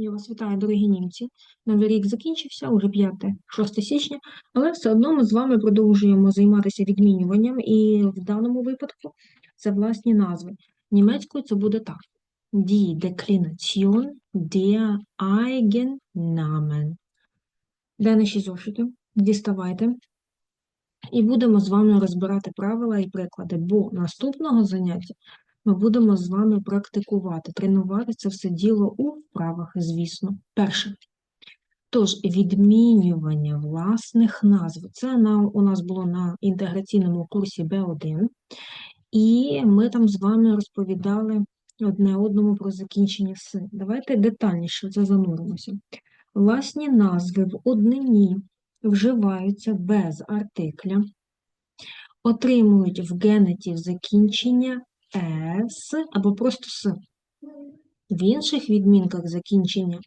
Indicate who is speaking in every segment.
Speaker 1: Я вас вітаю, дорогі німці. Новий рік закінчився, уже 5-6 січня, але все одно ми з вами продовжуємо займатися відмінюванням, і в даному випадку це власні назви. Німецькою це буде так: Die Deklination der Eigennamen. Де наші зошити? Діставайте. І будемо з вами розбирати правила і приклади, бо наступного заняття ми будемо з вами практикувати, тренувати це все діло у вправах, звісно. Перше. Тож, відмінювання власних назв. Це на, у нас було на інтеграційному курсі Б1, і ми там з вами розповідали одне одному про закінчення «с». Давайте детальніше це зануримося. Власні назви в однині вживаються без артикля, отримують в генетів закінчення «с» або просто «с». В інших відмінках закінчення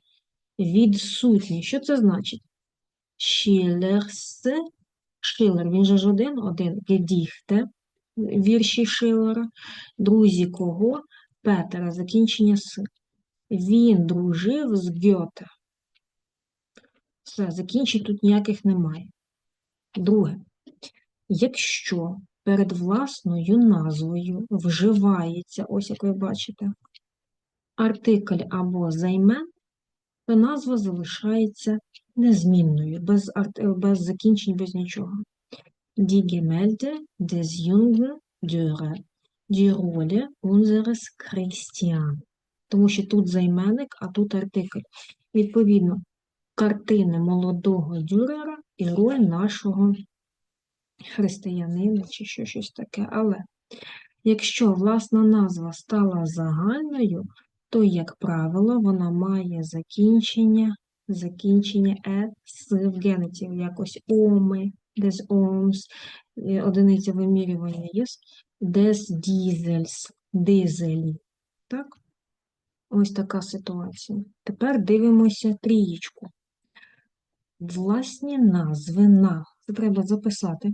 Speaker 1: відсутні. Що це значить? Schillers, Шилер, він же ж один, один, Гедіхте, вірші Шилера, друзі кого? Петера, закінчення «с». Він дружив з Гьоте. Все, закінчень тут ніяких немає. Друге. Якщо перед власною назвою вживається, ось як ви бачите, артикль або займен, то назва залишається незмінною, без, арт... без закінчень, без нічого. Die Gemälde des jungen Dürer, die Rolle unseres Christian. Тому що тут займенник, а тут артикль. Відповідно, картини молодого Дюрера і роль нашого християнина чи що, щось таке. Але якщо власна назва стала загальною, то, як правило, вона має закінчення закінчення е с в генетів, якось оми, дес омс, одиниця вимірювання єс, дес дізельс, дизелі. Так? Ось така ситуація. Тепер дивимося трієчку. Власні назви на. Це треба записати.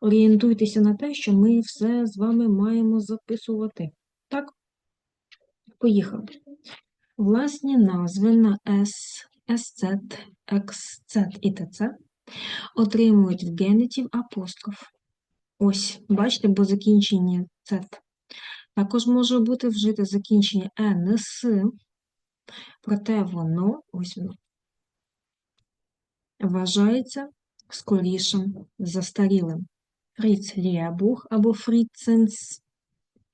Speaker 1: Орієнтуйтеся на те, що ми все з вами маємо записувати. Так? Поїхали. Власні назви на S, SZ, XZ і ТЦ отримують в генетів апостроф. Ось, бачите, бо закінчення Z. Також може бути вжите закінчення НС, проте воно, ось воно, вважається скорішим застарілим. Фріц Лєбух або Фріценс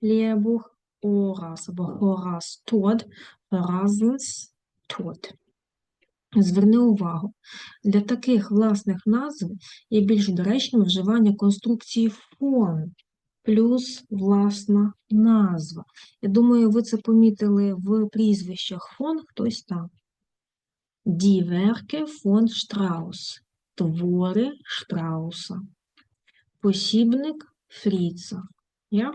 Speaker 1: Лєбух, Орас або Хорас Тод, Разенс Тод. Зверни увагу, для таких власних назв є більш доречним вживання конструкції фон плюс власна назва. Я думаю, ви це помітили в прізвищах фон хтось там. Werke von Strauss. Твори Штрауса. Посібник Фріца. Я?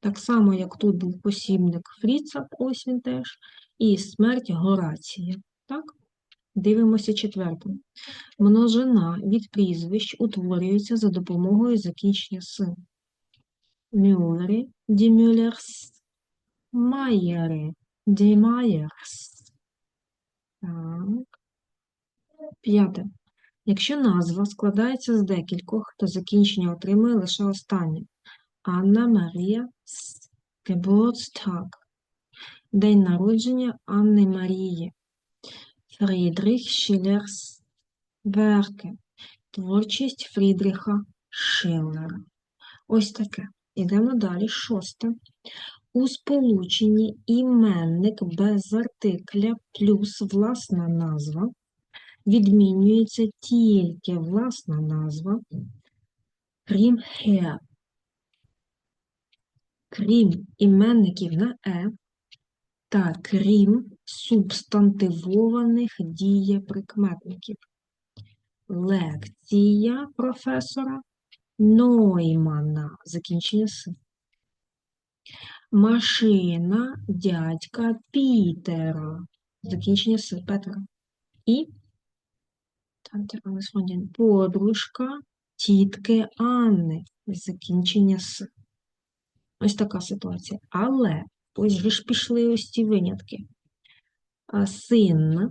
Speaker 1: Так само, як тут був посібник Фріца, ось він теж, і смерть Горація. Так? Дивимося четвертим. Множина від прізвищ утворюється за допомогою закінчення «с». Мюллери, ді Мюллерс, Майєри, ді Так. П'яте. Якщо назва складається з декількох, то закінчення отримує лише останнє. Анна Марія Geburtstag. День народження Анни Марії. Фрідріх Шиллерс Верке. Творчість Фрідріха Шиллера. Ось таке. Ідемо далі. Шосте. У сполученні іменник без артикля плюс власна назва відмінюється тільки власна назва, крім «хе». Крім іменників на е та крім субстантивованих дієприкметників. Лекція професора Ноймана. Закінчення «с». Машина дядька Пітера. Закінчення «с» Петера. І подружка тітки Анни. Закінчення «с». Ось така ситуація. Але ось же ж пішли ось ці винятки. син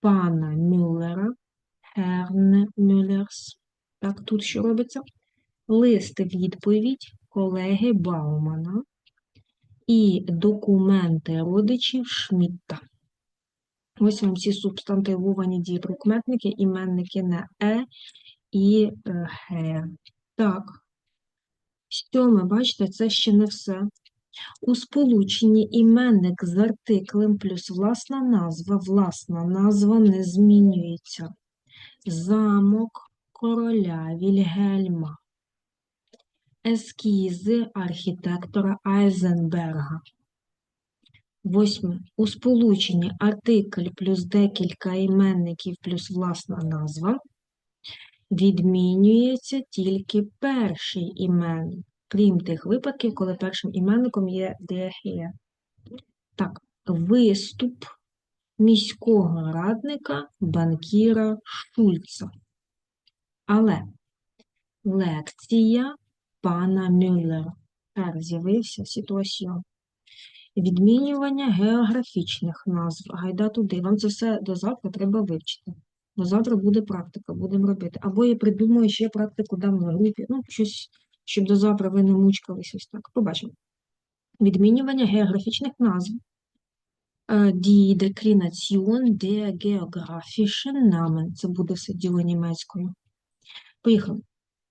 Speaker 1: пана Мюллера, Герне Мюллерс. Так, тут що робиться? Лист відповідь колеги Баумана і документи родичів Шмітта. Ось вам ці субстантивовані дієприкметники, іменники на е і е, ге. Так. Сьоме, бачите, це ще не все. У сполученні іменник з артиклем плюс власна назва, власна назва не змінюється. Замок короля Вільгельма. Ескізи архітектора Айзенберга. Восьме. У сполученні артикль плюс декілька іменників плюс власна назва відмінюється тільки перший іменник, крім тих випадків, коли першим іменником є «der». Так, виступ міського радника банкіра Шульца. Але лекція пана Мюллера. Так, з'явився ситуаціон. Відмінювання географічних назв. Гайда туди. Вам це все до завтра треба вивчити. Бо завтра буде практика, будемо робити. Або я придумаю ще практику дам на групі. Ну, щось, щоб до завтра ви не мучкались ось так. Побачимо. Відмінювання географічних назв. Е, Die Deklination der geografischen Namen. Це буде все діло німецькою. Поїхали.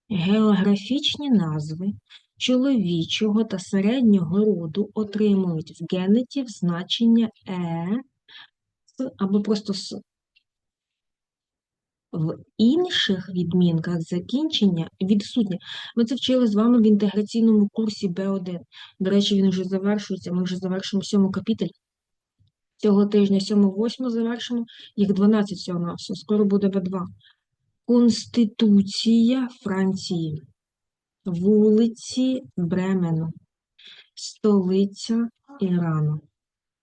Speaker 1: Географічні назви чоловічого та середнього роду отримують в генетів значення е, або просто с. В інших відмінках закінчення відсутнє. Ми це вчили з вами в інтеграційному курсі Б1. До речі, він вже завершується. Ми вже завершимо сьому капітель. Цього тижня 7-8 завершимо. Їх 12 всього на. Скоро буде Б2. Конституція Франції. Вулиці Бремену. Столиця Ірану.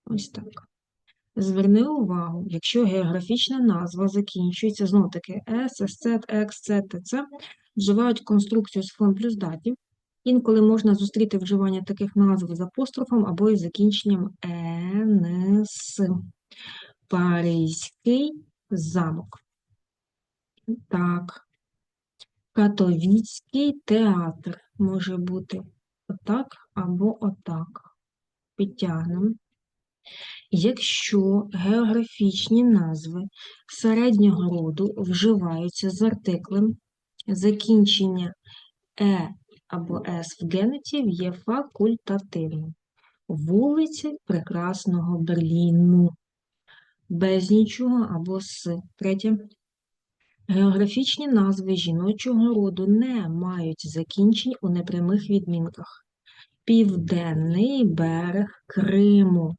Speaker 1: Ось так. Зверни увагу, якщо географічна назва закінчується, знову таки С, СЦ, Екс, Ц, ТЦ, вживають конструкцію з фон плюс датів. Інколи можна зустріти вживання таких назв з апострофом або із закінченням ЕНС. Паризький замок. Так. Катовіцький театр може бути отак або отак. Підтягнемо. Якщо географічні назви середнього роду вживаються з артиклем, закінчення е або с в генетів є факультативним. Вулиці Прекрасного Берліну. Без нічого або з. Третє. Географічні назви жіночого роду не мають закінчень у непрямих відмінках. Південний берег Криму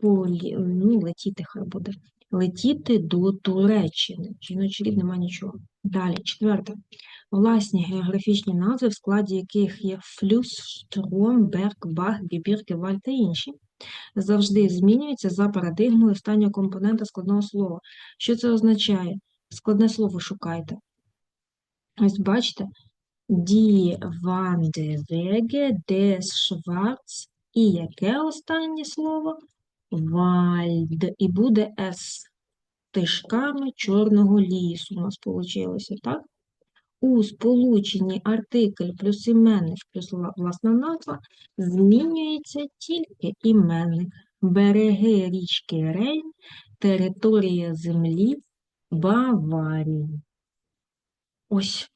Speaker 1: полі... ну, летіти хай буде. Летіти до Туреччини. Жіночий рід нема нічого. Далі, четверте. Власні географічні назви, в складі яких є флюс, штром, берг, бах, гібірки, валь та інші, завжди змінюються за парадигмою останнього компонента складного слова. Що це означає? Складне слово шукайте. Ось бачите, Die Wanderwege des Schwarz і яке останнє слово? Вальд. І буде С. Тишками чорного лісу у нас вийшло, так? У сполученні артикль плюс іменник плюс власна назва змінюється тільки іменник. Береги річки Рейн, територія землі Баварії. Ось.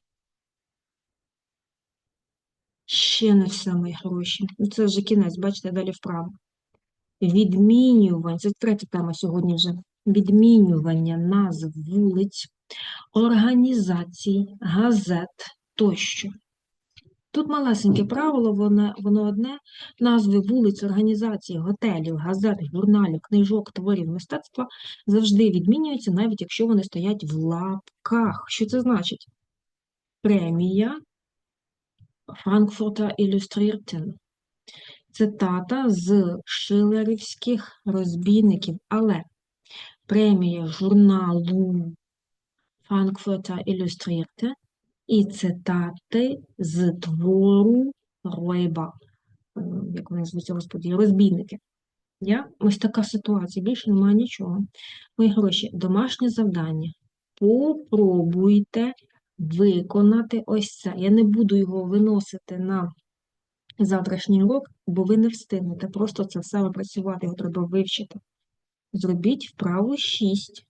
Speaker 1: Ще не все мої гроші. Це вже кінець, бачите, далі вправо відмінювання, це третя тема сьогодні вже, відмінювання назв вулиць, організацій, газет тощо. Тут малесеньке правило, воно, воно одне, назви вулиць, організацій, готелів, газет, журналів, книжок, творів мистецтва завжди відмінюються, навіть якщо вони стоять в лапках. Що це значить? Премія Frankfurter Illustrierten цитата з шилерівських розбійників, але премія журналу Frankfurter Illustrierte і цитати з твору Ройба, як вони звуться, господі, розбійники. Я? Ось така ситуація, більше немає нічого. Мої гроші, домашнє завдання. Попробуйте виконати ось це. Я не буду його виносити на завтрашній урок, бо ви не встигнете. Просто це все опрацювати, його треба вивчити. Зробіть вправу 6.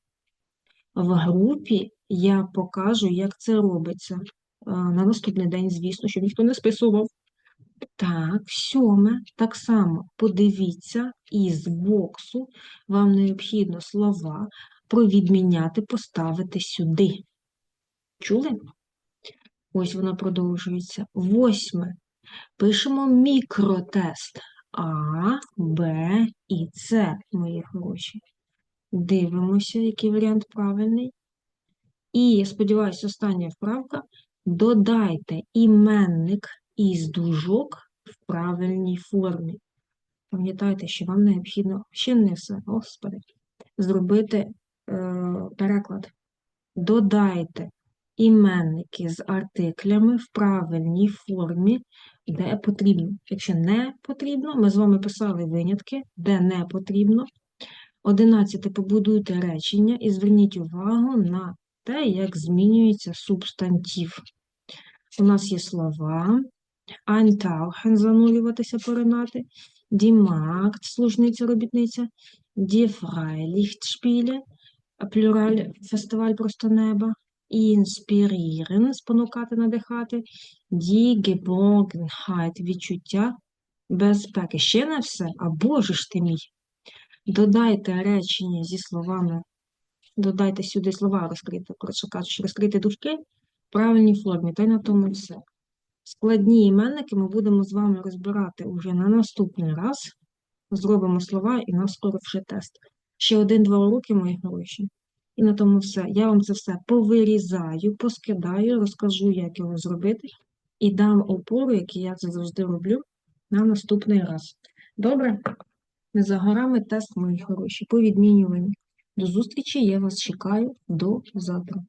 Speaker 1: В групі я покажу, як це робиться. На наступний день, звісно, щоб ніхто не списував. Так, сьоме, так само подивіться, із боксу вам необхідно слова провідміняти, поставити сюди. Чули? Ось воно продовжується. Восьме. Пишемо мікротест А, Б і С, мої хороші. Дивимося, який варіант правильний. І, я сподіваюся, остання вправка. Додайте іменник із дужок в правильній формі. Пам'ятайте, що вам необхідно ще не все, господи, зробити е, переклад. Додайте іменники з артиклями в правильній формі, де потрібно. Якщо не потрібно, ми з вами писали винятки, де не потрібно. Одинадцяте, побудуйте речення і зверніть увагу на те, як змінюється субстантив. У нас є слова, eintauchen – занурюватися, поринати, die Magd – служниця, робітниця, die Freilichtspiele – плюраль, фестиваль просто неба, inspirieren – спонукати, надихати, die Geborgenheit – відчуття безпеки. Ще не все, а Боже ж ти мій. Додайте речення зі словами, додайте сюди слова розкрити, коротше кажучи, розкрити дужки в правильній формі, та й на тому все. Складні іменники ми будемо з вами розбирати уже на наступний раз. Зробимо слова і нас скоро вже тест. Ще один-два уроки, мої хороші. І на тому все. Я вам це все повирізаю, поскидаю, розкажу, як його зробити, і дам опору, який я це завжди роблю, на наступний раз. Добре? Не за горами тест, мої хороші, по відмінюванню. До зустрічі, я вас чекаю до завтра.